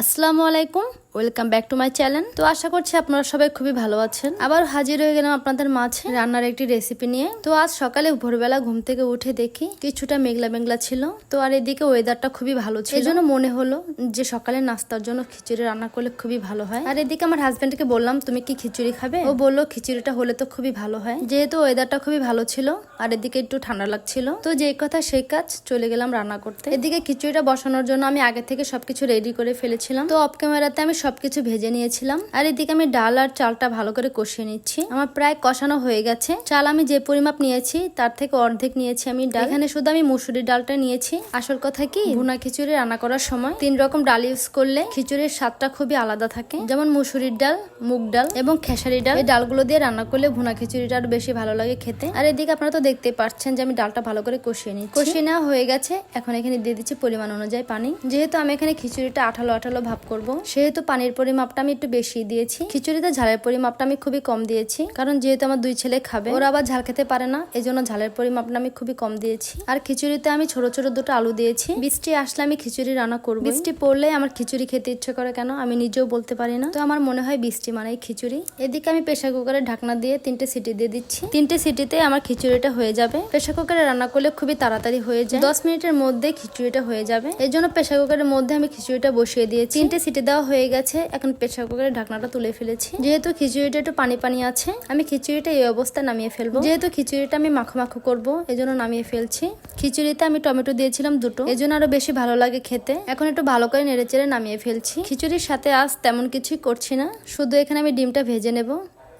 আসসালামু আলাইকুম। Welcome back to my channel তো আশা করছি আপনারা সবাই খুবই ভালো আছেন। আবার হাজির হয়ে গেলাম আপনাদের মাঝে রান্নার একটি রেসিপি নিয়ে। তো আজ সকালে ভোরবেলা ঘুম থেকে উঠে দেখি কিছুটা মেঘলা মেঘলা ছিল। তো আর এদিকে ওয়েদারটা খুবই ভালো ছিল। জন্য মনে হলো যে সকালে নাস্তার জন্য খিচুড়ি রান্না করলে খুবই ভালো হয়। আর এদিকে আমার হাজব্যান্ডকে বললাম, তুমি কি খিচুড়ি খাবে? ও বলল, খিচুড়িটা হলে তো খুবই ভালো হয়। যেহেতু ওয়েদারটা খুবই ভালো ছিল, আর এদিকে একটু ঠান্ডা লাগছিল। তো যে কথা সেই কাজ চলে গেলাম রান্না করতে। এদিকে খিচুড়িটা বসানোর জন্য আমি আগে থেকে সবকিছু রেডি করে ফেলেছিলাম তো অফ ক্যামেরাতে আমি সবকিছু ভেজে নিয়েছিলাম। আর এদিকে আমি ডাল আর চালটা ভালো করে কষিয়ে নিচ্ছি। আমার প্রায় কষানো হয়ে গেছে। চাল আমি যে পরিমাপ নিয়েছি, তার থেকে অর্ধেক নিয়েছি আমি ডাল। এখানে শুধু আমি মুসুরি ডালটা নিয়েছি। আসল কথা কি, ভুনা খিচুড়ি রান্না করার সময় তিন রকম ডাল ইউজ করলে খিচুড়ির স্বাদটা খুবই আলাদা থাকে। যেমন মুসুরির ডাল, মুগ ডাল এবং খেসারি ডাল। এই ডালগুলো দিয়ে রান্না করলে ভুনা খিচুড়িটা আরও বেশি ভালো লাগে খেতে। আর এদিকে আপনারা তো দেখতে পাচ্ছেন যে আমি ডালটা ভালো করে কষিয়ে নিই কষিয়ে নেওয়া হয়ে গেছে। এখন এখানে দিয়ে দিচ্ছি পরিমাণ অনুযায়ী পানি। যেহেতু আমি এখানে খিচুড়িটা আঠালো আঠালো ভাব করব। সেহেতু পানির পরিমাপটা আমি একটু বেশি দিয়েছি। খিচুড়িতে ঝালের পরিমাপটা আমি খুবই কম দিয়েছি। কারণ যেহেতু আমার দুই ছেলে খাবে, ওরা আবার ঝাল খেতে পারে না। এই জন্য ঝালের পরিমাপটা আমি খুবই কম দিয়েছি। আর খিচুড়িতে আমি ছোট ছোট দুটো আলু দিয়েছি। বৃষ্টি আসলে আমি খিচুড়ি রান্না করব বৃষ্টি পড়লে আমার খিচুড়ি খেতে ইচ্ছে করে কেন? আমি নিজেও বলতে পারি না। তো আমার মনে হয় বৃষ্টি মানে খিচুড়ি। এদিকে আমি প্রেশার কুকারে ঢাকনা দিয়ে তিনটে সিটি দিয়ে দিচ্ছি। তিনটে সিটিতে আমার খিচুড়িটা হয়ে যাবে। প্রেশার কুকারে রান্না করলে খুবই তাড়াতাড়ি হয়ে যায়। দশ মিনিটের মধ্যে খিচুড়িটা হয়ে যাবে। এই জন্য প্রেশার কুকারের মধ্যে আমি খিচুড়িটা বসিয়ে দিয়েছি। তিনটে সিটি দেওয়া হয়ে গেছে। এখন প্রেশার কুকারের ঢাকনাটা তুলে ফেলেছি। যেহেতু খিচুড়িটা একটু পানি পানি আছে, আমি খিচুড়িটা এই অবস্থায় নামিয়ে ফেলব। যেহেতু খিচুড়িটা আমি মাখো মাখো করব এই জন্য নামিয়ে ফেলছি। খিচুড়িতে আমি টমেটো দিয়েছিলাম দুটো। এই জন্য আরও বেশি ভালো লাগে খেতে। এখন একটু ভালো করে নেড়ে চেড়ে নামিয়ে ফেলছি। খিচুড়ির সাথে আজ তেমন কিছুই করছি না। শুধু এখানে আমি ডিমটা ভেজে নেব।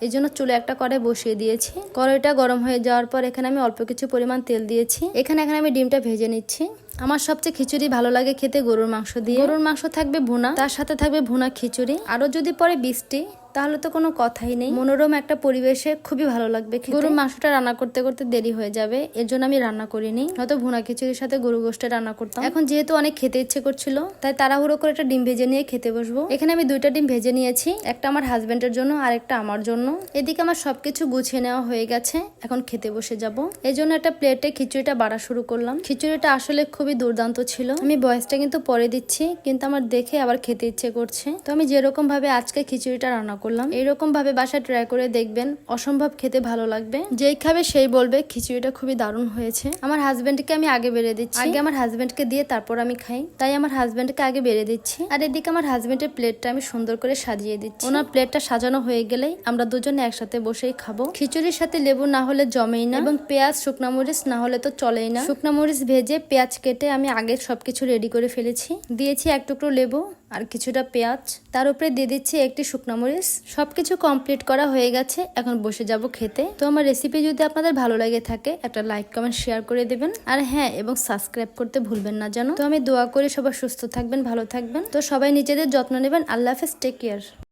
এই জন্য চুলে একটা কড়াই বসিয়ে দিয়েছি। কড়াইটা গরম হয়ে যাওয়ার পর এখানে আমি অল্প কিছু পরিমাণ তেল দিয়েছি। এখানে এখানে আমি ডিমটা ভেজে নিচ্ছি। আমার সবচেয়ে খিচুড়ি ভালো লাগে খেতে গরুর মাংস দিয়ে। গরুর মাংস থাকবে ভুনা, তার সাথে থাকবে ভুনা খিচুড়ি। আরও যদি পরে বৃষ্টি তাহলে তো কোনো কথাই নেই। মনোরম একটা পরিবেশে খুবই ভালো লাগবে গরুর মাংসটা রান্না করতে করতে দেরি হয়ে যাবে, এর জন্য আমি রান্না করিনি। হয়তো ভুনা খিচুড়ির সাথে গরু গোষ্ঠে রান্না করতাম। এখন যেহেতু অনেক খেতে ইচ্ছে করছিল, তাই তাড়াহুড়ো করে একটা ডিম ভেজে নিয়ে খেতে বসবো। এখানে আমি দুইটা ডিম ভেজে নিয়েছি, একটা আমার হাজবেন্ডের জন্য আর একটা আমার জন্য। এদিকে আমার সবকিছু গুছিয়ে নেওয়া হয়ে গেছে, এখন খেতে বসে যাব। এই জন্য একটা প্লেটে খিচুড়িটা বাড়া শুরু করলাম। খিচুড়িটা আসলে খুবই দুর্দান্ত ছিল। আমি বয়সটা কিন্তু পরে দিচ্ছি, কিন্তু আমার দেখে আবার খেতে ইচ্ছে করছে। তো আমি যেরকম ভাবে আজকে খিচুড়িটা রান্না করলাম। এইরকম ভাবে বাসায় ট্রাই করে দেখবেন অসম্ভব খেতে ভালো লাগবে। যেই খাবে সেই বলবে খিচুড়িটা খুবই দারুণ হয়েছে। আমার হাজবেন্ডকে আমি আগে বেড়ে দিচ্ছি। আগে আমার হাজবেন্ডকে দিয়ে তারপর আমি খাই। তাই আমার হাজবেন্ডকে আগে বেড়ে দিচ্ছি। আর এদিকে আমার হাজবেন্ডের প্লেটটা আমি সুন্দর করে সাজিয়ে দিচ্ছি। ওনার প্লেটটা সাজানো হয়ে গেলেই আমরা দুজনে একসাথে বসেই খাব। খিচুড়ির সাথে লেবু না হলে জমেই না। এবং পেঁয়াজ শুকনা মরিচ না হলে তো চলেই না। শুকনা মরিচ ভেজে পেঁয়াজ কেটে আমি আগে সবকিছু রেডি করে ফেলেছি। দিয়েছি এক টুকরো লেবু আর কিছুটা পেঁয়াজ। তার উপরে দিয়ে দিচ্ছি একটি শুকনো মরিচ। সবকিছু কমপ্লিট করা হয়ে গেছে, এখন বসে যাব খেতে। তো আমার রেসিপি যদি আপনাদের ভালো লাগে থাকে, একটা লাইক কমেন্ট শেয়ার করে দেবেন। আর হ্যাঁ এবং সাবস্ক্রাইব করতে ভুলবেন না জানো তো আমি দোয়া করি সবাই সুস্থ থাকবেন, ভালো থাকবেন। তো সবাই নিজেদের যত্ন নেবেন। আল্লাহ হাফেজ টেক কেয়ার